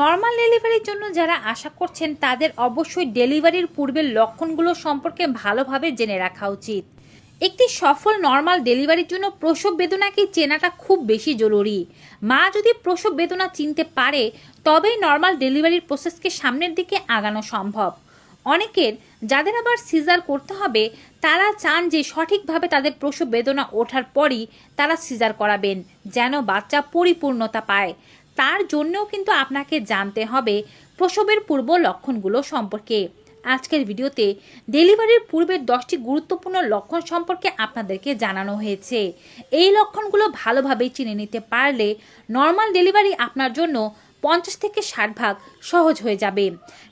Normal ডেলিভারির জন্য যারা আশা করছেন, তাদের অবশ্যই ডেলিভারির পূর্বের লক্ষণগুলো সম্পর্কে ভালোভাবে জেনে রাখা উচিত। একটি সফল নর্মাল ডেলিভারির জন্য প্রসব বেদনাকে চেনাটা খুব বেশি জরুরি। মা যদি প্রসব বেদনা চিনতে পারে, তবেই নর্মাল ডেলিভারির প্রসেসকে সামনের দিকে আগানো সম্ভব। অনেকের, যাদের আবার সিজার করতে হবে, তারা চান যে সঠিকভাবে তাদের প্রসব বেদনা ওঠার পরই তারা সিজার করাবেন, যেন বাচ্চা পরিপূর্ণতা পায়। তার জন্যও কিন্তু আপনাকে জানতে হবে প্রসবের পূর্ব লক্ষণগুলো সম্পর্কে। আজকের ভিডিওতে ডেলিভারির পূর্বের দশটি গুরুত্বপূর্ণ লক্ষণ সম্পর্কে আপনাদেরকে জানানো হয়েছে। এই লক্ষণগুলো ভালোভাবে চিনে নিতে পারলে নর্মাল ডেলিভারি আপনার জন্য পঞ্চাশ থেকে ষাট ভাগ সহজ হয়ে যাবে।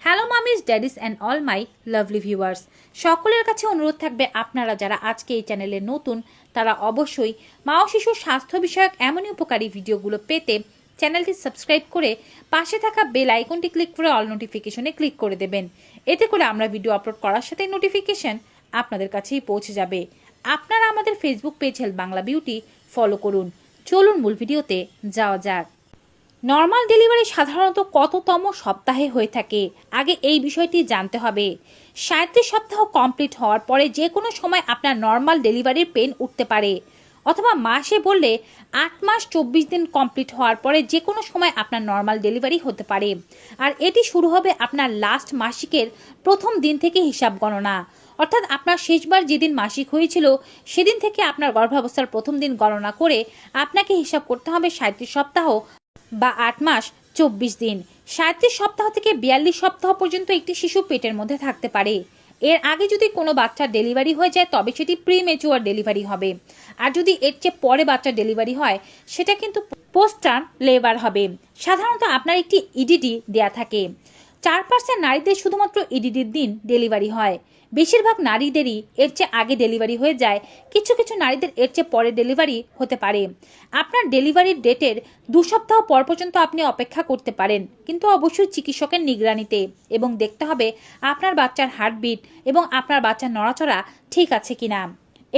Hello mummies daddies and all my lovely viewers. সকলের কাছে অনুরোধ থাকবে আপনারা যারা আজকে এই চ্যানেলে নতুন, তারা অবশ্যই মা ও শিশুর স্বাস্থ্য বিষয়ক এমনই উপকারী ভিডিওগুলো পেতে চ্যানেলটি সাবস্ক্রাইব করে পাশে থাকা বেল আইকনটি ক্লিক করে অল নোটিফিকেশনে ক্লিক করে দেবেন। এতে করে আমরা ভিডিও আপলোড করার সাথে নোটিফিকেশন আপনাদের কাছেই পৌঁছে যাবে। আপনারা আমাদের Facebook page health Bangla beauty follow করুন। চলুন মূল ভিডিওতে যাওয়া যাক। নর্মাল ডেলিভারি সাধারণত কততম সপ্তাহে হয়ে থাকে? আগে এই বিষয়টি জানতে হবে। সাঁত্রিশ সপ্তাহ কমপ্লিট হওয়ার পরে যে কোনো সময় আপনার নর্মাল ডেলিভারির পেন উঠতে পারে। অথবা মাসে বললে আট মাস চব্বিশ দিন কমপ্লিট হওয়ার পরে যে কোনো সময় আপনার নর্মাল ডেলিভারি হতে পারে। আর এটি শুরু হবে আপনার লাস্ট মাসিকের প্রথম দিন থেকে হিসাব গণনা। অর্থাৎ আপনার শেষবার যেদিন মাসিক হয়েছিল, সেদিন থেকে আপনার গর্ভাবস্থার প্রথম দিন গণনা করে আপনাকে হিসাব করতে হবে সাঁত্রিশ সপ্তাহ বা আট মাস চব্বিশ দিন। সাঁত্রিশ সপ্তাহ থেকে বিয়াল্লিশ সপ্তাহ পর্যন্ত একটি শিশু পেটের মধ্যে থাকতে পারে। এর আগে যদি কোনো বাচ্চার ডেলিভারি হয়ে যায়, তবে সেটি প্রি মেচুয়ার ডেলিভারি হবে। আর যদি এর চেয়ে পরে বাচ্চার ডেলিভারি হয়, সেটা কিন্তু পোস্টার লেবার হবে। সাধারণত আপনার একটি ইডিডি দেয়া থাকে। চার পার্সেন্ট নারীদের শুধুমাত্র ইডিডির দিন ডেলিভারি হয়। বেশিরভাগ নারীদেরই এর চেয়ে আগে ডেলিভারি হয়ে যায়, কিছু কিছু নারীদের এর চেয়ে পরে ডেলিভারি হতে পারে। আপনার ডেলিভারির ডেটের দু সপ্তাহ পর পর্যন্ত আপনি অপেক্ষা করতে পারেন, কিন্তু অবশ্যই চিকিৎসকের নিগরানিতে। এবং দেখতে হবে আপনার বাচ্চার হার্টবিট এবং আপনার বাচ্চার নড়াচড়া ঠিক আছে কিনা।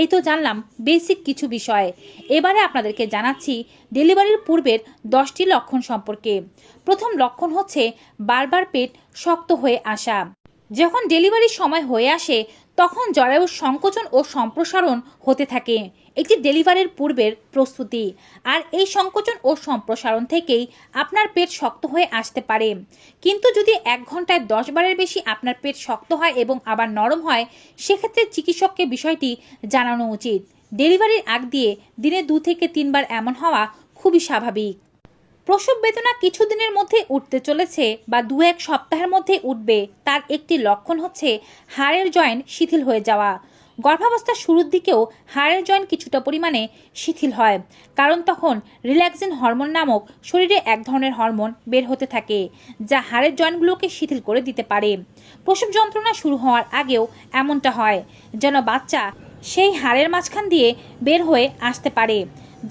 এই তো জানলাম বেসিক কিছু বিষয়। এবারে আপনাদেরকে জানাচ্ছি ডেলিভারির পূর্বের দশটি লক্ষণ সম্পর্কে। প্রথম লক্ষণ হচ্ছে বারবার পেট শক্ত হয়ে আসা। যখন ডেলিভারির সময় হয়ে আসে, তখন জরায়ুর সংকোচন ও সম্প্রসারণ হতে থাকে। একটি ডেলিভারির পূর্বের প্রস্তুতি। আর এই সংকোচন ও সম্প্রসারণ থেকেই আপনার পেট শক্ত হয়ে আসতে পারে। কিন্তু যদি এক ঘন্টায় দশ বারের বেশি আপনার পেট শক্ত হয় এবং আবার নরম হয়, সেক্ষেত্রে চিকিৎসককে বিষয়টি জানানো উচিত। ডেলিভারির আগ দিয়ে দিনে দু থেকে তিনবার এমন হওয়া খুবই স্বাভাবিক। প্রসব বেদনা কিছুদিনের মধ্যে উঠতে চলেছে বা দু এক সপ্তাহের মধ্যে উঠবে। তার একটি লক্ষণ হচ্ছে হাড়ের জয়েন্ট শিথিল হয়ে যাওয়া। গর্ভাবস্থার শুরুর দিকেও হাড়ের জয়েন্ট কিছুটা পরিমাণে শিথিল হয়, কারণ তখন রিল্যাক্সিন হরমোন নামক শরীরে এক ধরনের হরমোন বের হতে থাকে, যা হাড়ের জয়েন্টগুলোকে শিথিল করে দিতে পারে। প্রসব যন্ত্রণা শুরু হওয়ার আগেও এমনটা হয়, যেন বাচ্চা সেই হাড়ের মাঝখান দিয়ে বের হয়ে আসতে পারে।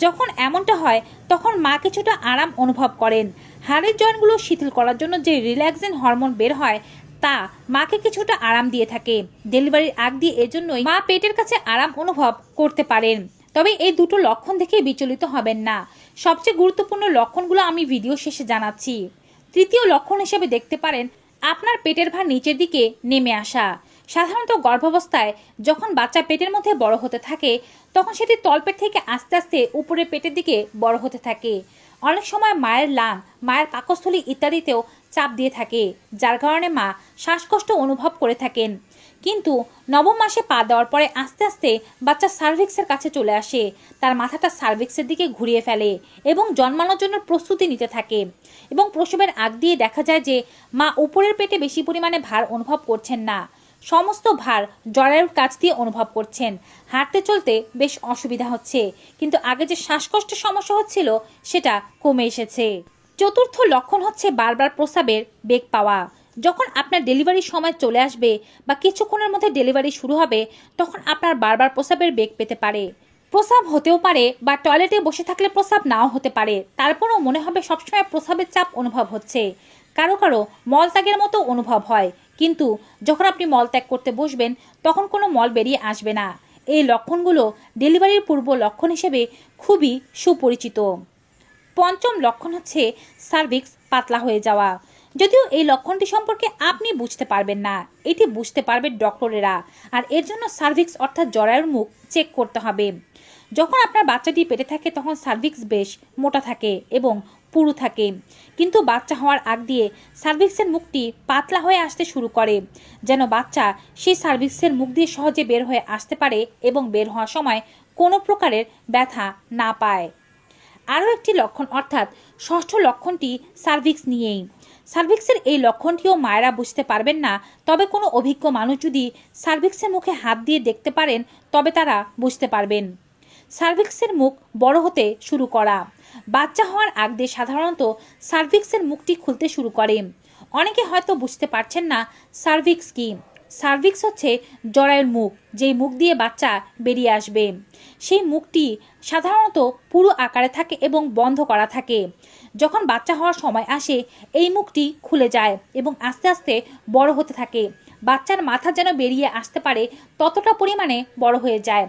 যখন এমনটা হয়, তখন মা কিছুটা আরাম অনুভব করেন। হাড়ের জয়েন্টগুলো শিথিল করার জন্য যে রিল্যাক্সিন হরমোন বের হয়, তা মাকে কিছুটা আরাম দিয়ে থাকে। ডেলিভারির আগ দিয়ে এজন্যই মা পেটের কাছে আরাম অনুভব করতে পারেন। তবে এই দুটো লক্ষণ দেখে বিচলিত হবেন না। সবচেয়ে গুরুত্বপূর্ণ লক্ষণগুলো আমি ভিডিও শেষে জানাচ্ছি। তৃতীয় লক্ষণ হিসেবে দেখতে পারেন, আপনার পেটের ভার নিচের দিকে নেমে আসা। সাধারণত গর্ভাবস্থায় যখন বাচ্চা পেটের মধ্যে বড় হতে থাকে, তখন সেটি তলপেট থেকে আস্তে আস্তে উপরে পেটের দিকে বড় হতে থাকে। অনেক সময় মায়ের লাং, মায়ের পাকস্থলী ইত্যাদিতেও চাপ দিয়ে থাকে, যার কারণে মা শ্বাসকষ্ট অনুভব করে থাকেন। কিন্তু নবম মাসে পা দেওয়ার পরে আস্তে আস্তে বাচ্চা সার্ভিক্সের কাছে চলে আসে, তার মাথাটা সার্ভিক্সের দিকে ঘুরিয়ে ফেলে এবং জন্মানোর জন্য প্রস্তুতি নিতে থাকে। এবং প্রসবের আগ দিয়ে দেখা যায় যে মা উপরের পেটে বেশি পরিমাণে ভার অনুভব করছেন না। সমস্ত ভার জরায়ুর কাছ দিয়ে অনুভব করছেন। হাঁটতে চলতে বেশ অসুবিধা হচ্ছে, কিন্তু আগে যে শ্বাসকষ্টের সমস্যা হচ্ছিল, সেটা কমে এসেছে। চতুর্থ লক্ষণ হচ্ছে বারবার প্রস্রাবের বেগ পাওয়া। যখন আপনার ডেলিভারির সময় চলে আসবে বা কিছুক্ষণের মধ্যে ডেলিভারি শুরু হবে, তখন আপনার বারবার প্রস্রাবের বেগ পেতে পারে। প্রস্রাব হতেও পারে বা টয়লেটে বসে থাকলে প্রস্রাব নাও হতে পারে। তারপরেও মনে হবে সবসময় প্রস্রাবের চাপ অনুভব হচ্ছে। কারও কারও মলত্যাগের মতো অনুভব হয়। কিন্তু যখন আপনি মলত্যাগ করতে বসবেন, তখন কোনো মল বেরিয়ে আসবে না। এই লক্ষণগুলো ডেলিভারির পূর্ব লক্ষণ হিসেবে খুবই সুপরিচিত। পঞ্চম লক্ষণ হচ্ছে সার্ভিক্স পাতলা হয়ে যাওয়া। যদিও এই লক্ষণটি সম্পর্কে আপনি বুঝতে পারবেন না, এটি বুঝতে পারবে ডক্টরেরা। আর এর জন্য সার্ভিক্স অর্থাৎ জরায়ুর মুখ চেক করতে হবে। যখন আপনার বাচ্চাটি পেটে থাকে, তখন সার্ভিক্স বেশ মোটা থাকে এবং পুরু থাকে। কিন্তু বাচ্চা হওয়ার আগ দিয়ে সার্ভিক্সের মুখটি পাতলা হয়ে আসতে শুরু করে, যেন বাচ্চা সেই সার্ভিক্সের মুখ দিয়ে সহজে বের হয়ে আসতে পারে এবং বের হওয়ার সময় কোনো প্রকারের ব্যথা না পায়। আরও একটি লক্ষণ, অর্থাৎ ষষ্ঠ লক্ষণটি সার্ভিক্স নিয়েই। সার্ভিক্সের এই লক্ষণটিও মায়েরা বুঝতে পারবেন না, তবে কোনো অভিজ্ঞ মানুষ যদি সার্ভিক্সের মুখে হাত দিয়ে দেখতে পারেন, তবে তারা বুঝতে পারবেন। সার্ভিক্সের মুখ বড় হতে শুরু করা। বাচ্চা হওয়ার আগ দিয়ে সাধারণত সার্ভিক্সের মুখটি খুলতে শুরু করে। অনেকে হয়তো বুঝতে পারছেন না সার্ভিক্স কি। সার্ভিক্স হচ্ছে জরায়ুর মুখ, যেই মুখ দিয়ে বাচ্চা বেরিয়ে আসবে। সেই মুখটি সাধারণত পুরো আকারে থাকে এবং বন্ধ করা থাকে। যখন বাচ্চা হওয়ার সময় আসে, এই মুখটি খুলে যায় এবং আস্তে আস্তে বড় হতে থাকে। বাচ্চার মাথা যেন বেরিয়ে আসতে পারে, ততটা পরিমাণে বড় হয়ে যায়।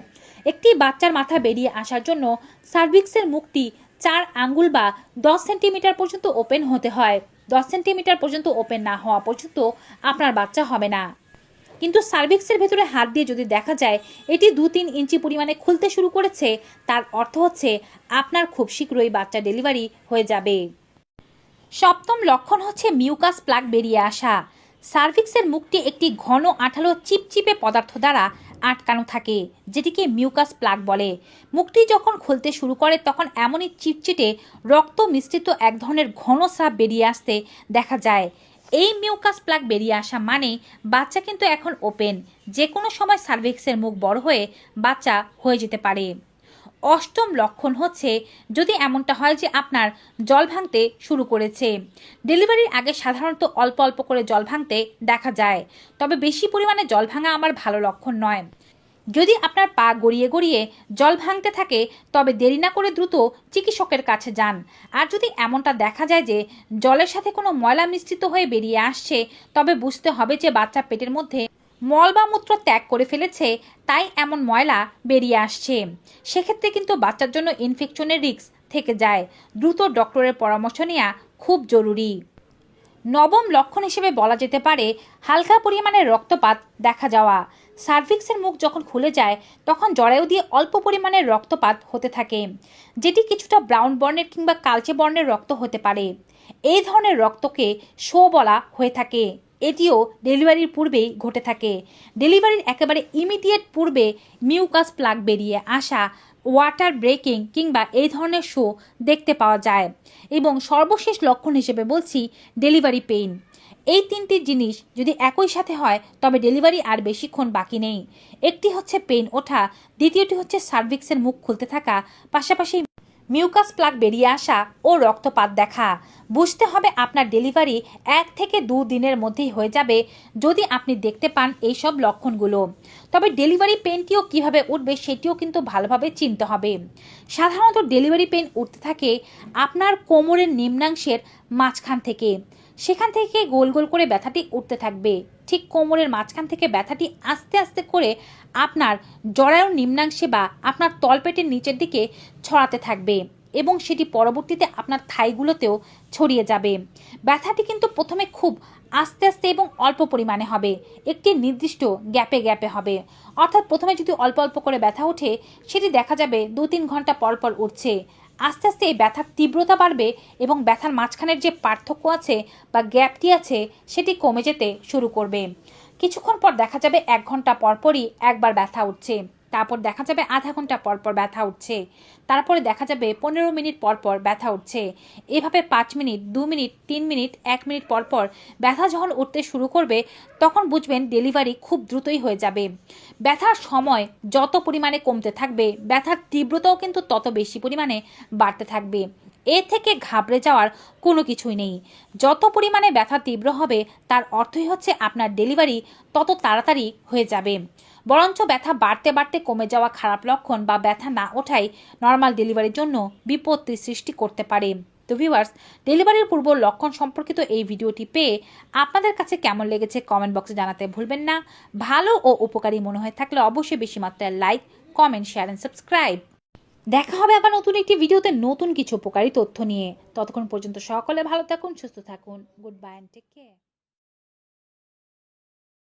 একটি বাচ্চার মাথা বেরিয়ে আসার জন্য সার্ভিক্সের মুখটি চার আঙ্গুল বা দশ সেন্টিমিটার পর্যন্ত ওপেন হতে হয়। দশ সেন্টিমিটার পর্যন্ত ওপেন না হওয়া পর্যন্ত আপনার বাচ্চা হবে না। কিন্তু সার্ভিক্সের ভেতরে হাত দিয়ে যদি দেখা যায়, এটি দু তিন ইঞ্চি পরিমাণে খুলতে শুরু করেছে, তার অর্থ হচ্ছে আপনার খুব শীঘ্রই বাচ্চা ডেলিভারি হয়ে যাবে। সপ্তম লক্ষণ হচ্ছে মিউকাস প্লাগ বেরিয়ে আসা। সার্ভিক্সের মুখটি একটি ঘন আঠালো চিপচিপে পদার্থ দ্বারা আটকানো থাকে, যেটিকে মিউকাস প্লাগ বলে। মুখটি যখন খুলতে শুরু করে, তখন এমনই চিটচিটে রক্ত মিশ্রিত এক ধরনের ঘন সাপ বেরিয়ে আসতে দেখা যায়। এই মিউকাস প্লাগ বেরিয়ে আসা মানে বাচ্চা কিন্তু এখন ওপেন যে কোনো সময় সার্ভিক্সের মুখ বড় হয়ে বাচ্চা হয়ে যেতে পারে। অষ্টম লক্ষণ হচ্ছে যদি এমনটা হয় যে আপনার জল ভাঙতে শুরু করেছে। ডেলিভারির আগে সাধারণত অল্প অল্প করে জল ভাঙতে দেখা যায়। তবে বেশি পরিমাণে জল ভাঙা আমার ভালো লক্ষণ নয়। যদি আপনার পা গড়িয়ে গড়িয়ে জল ভাঙতে থাকে, তবে দেরি না করে দ্রুত চিকিৎসকের কাছে যান। আর যদি এমনটা দেখা যায় যে জলের সাথে কোনো ময়লা মিশ্রিত হয়ে বেরিয়ে আসছে, তবে বুঝতে হবে যে বাচ্চা পেটের মধ্যে মল বা মূত্র ত্যাগ করে ফেলেছে, তাই এমন ময়লা বেরিয়ে আসছে। সেক্ষেত্রে কিন্তু বাচ্চার জন্য ইনফেকশনের রিস্ক থেকে যায়। দ্রুত ডক্টরের পরামর্শ নেওয়া খুব জরুরি। নবম লক্ষণ হিসেবে বলা যেতে পারে, হালকা পরিমাণে রক্তপাত দেখা যাওয়া। সার্ভিক্সের মুখ যখন খুলে যায়, তখন জরায়ু দিয়ে অল্প পরিমাণে রক্তপাত হতে থাকে, যেটি কিছুটা ব্রাউন বর্ণের কিংবা কালচে বর্ণের রক্ত হতে পারে। এই ধরনের রক্তকে শো বলা হয়ে থাকে। এটিও ডেলিভারির পূর্বেই ঘটে থাকে। ডেলিভারির একেবারে ইমিডিয়েট পূর্বে মিউকাস প্লাগ বেরিয়ে আসা ওয়াটার ব্রেকিং কিংবা এই ধরনের শো দেখতে পাওয়া যায় এবং সর্বশেষ লক্ষণ হিসেবে বলছি ডেলিভারি পেইন। এই তিনটি জিনিস যদি একই সাথে হয়, তবে ডেলিভারি আর বেশিক্ষণ বাকি নেই। একটি হচ্ছে পেইন ওঠা, দ্বিতীয়টি হচ্ছে সার্ভিক্সের মুখ খুলতে থাকা, পাশাপাশি মিউকাস প্লাগ বেরিয়ে আসা ও রক্তপাত দেখা। বুঝতে হবে আপনার ডেলিভারি এক থেকে দু দিনের মধ্যেই হয়ে যাবে যদি আপনি দেখতে পান এই সব লক্ষণগুলো। তবে ডেলিভারি পেনটিও কীভাবে উঠবে সেটিও কিন্তু ভালোভাবে চিনতে হবে। সাধারণত ডেলিভারি পেন উঠতে থাকে আপনার কোমরের নিম্নাংশের মাঝখান থেকে। সেখান থেকে গোল গোল করে ব্যথাটি উঠতে থাকবে। ঠিক কোমরের মাঝখান থেকে ব্যথাটি আস্তে আস্তে করে আপনার জরায়ুর নিম্নাংশে বা আপনার তলপেটের নিচের দিকে ছড়াতে থাকবে এবং সেটি পরবর্তীতে আপনার থাইগুলোতেও ছড়িয়ে যাবে। ব্যথাটি কিন্তু প্রথমে খুব আস্তে আস্তে এবং অল্প পরিমাণে হবে। একটি নির্দিষ্ট গ্যাপে গ্যাপে হবে। অর্থাৎ প্রথমে যদি অল্প অল্প করে ব্যথা ওঠে, সেটি দেখা যাবে দু তিন ঘণ্টা পর পর উঠছে। আস্তে আস্তে এই ব্যথার তীব্রতা বাড়বে এবং ব্যথার মাঝখানের যে পার্থক্য আছে বা গ্যাপটি আছে, সেটি কমে যেতে শুরু করবে। কিছুক্ষণ পর দেখা যাবে এক ঘণ্টা পরপরই একবার ব্যথা উঠছে। তারপর দেখা যাবে আধা ঘণ্টা পর পর ব্যথা উঠছে। তারপরে দেখা যাবে পনেরো মিনিট পর পর ব্যথা উঠছে। এভাবে পাঁচ মিনিট, দু মিনিট, তিন মিনিট, এক মিনিট পর পর ব্যথা যখন উঠতে শুরু করবে, তখন বুঝবেন ডেলিভারি খুব দ্রুতই হয়ে যাবে। ব্যথার সময় যত পরিমাণে কমতে থাকবে, ব্যথার তীব্রতাও কিন্তু তত বেশি পরিমাণে বাড়তে থাকবে। এ থেকে ঘাবড়ে যাওয়ার কোনো কিছুই নেই। যত পরিমাণে ব্যথা তীব্র হবে, তার অর্থই হচ্ছে আপনার ডেলিভারি তত তাড়াতাড়ি হয়ে যাবে। বরঞ্চ ব্যথা বাড়তে বাড়তে কমে যাওয়া খারাপ লক্ষণ বা ব্যথা না ওঠাই নর্মাল ডেলিভারির জন্য বিপত্তি সৃষ্টি করতে পারে। তো ভিউয়ার্স ডেলিভারির পূর্ব লক্ষণ সম্পর্কিত এই ভিডিওটি পেয়ে আপনাদের কাছে কেমন লেগেছে কমেন্ট বক্সে জানাতে ভুলবেন না। ভালো ও উপকারী মনে হয়ে থাকলে অবশ্যই বেশি মাত্রায় like comment share and subscribe দেখা হবে আবার নতুন একটি ভিডিওতে নতুন কিছু উপকারী তথ্য নিয়ে। ততক্ষণ পর্যন্ত সকলে ভালো থাকুন, সুস্থ থাকুন। Good bye and take care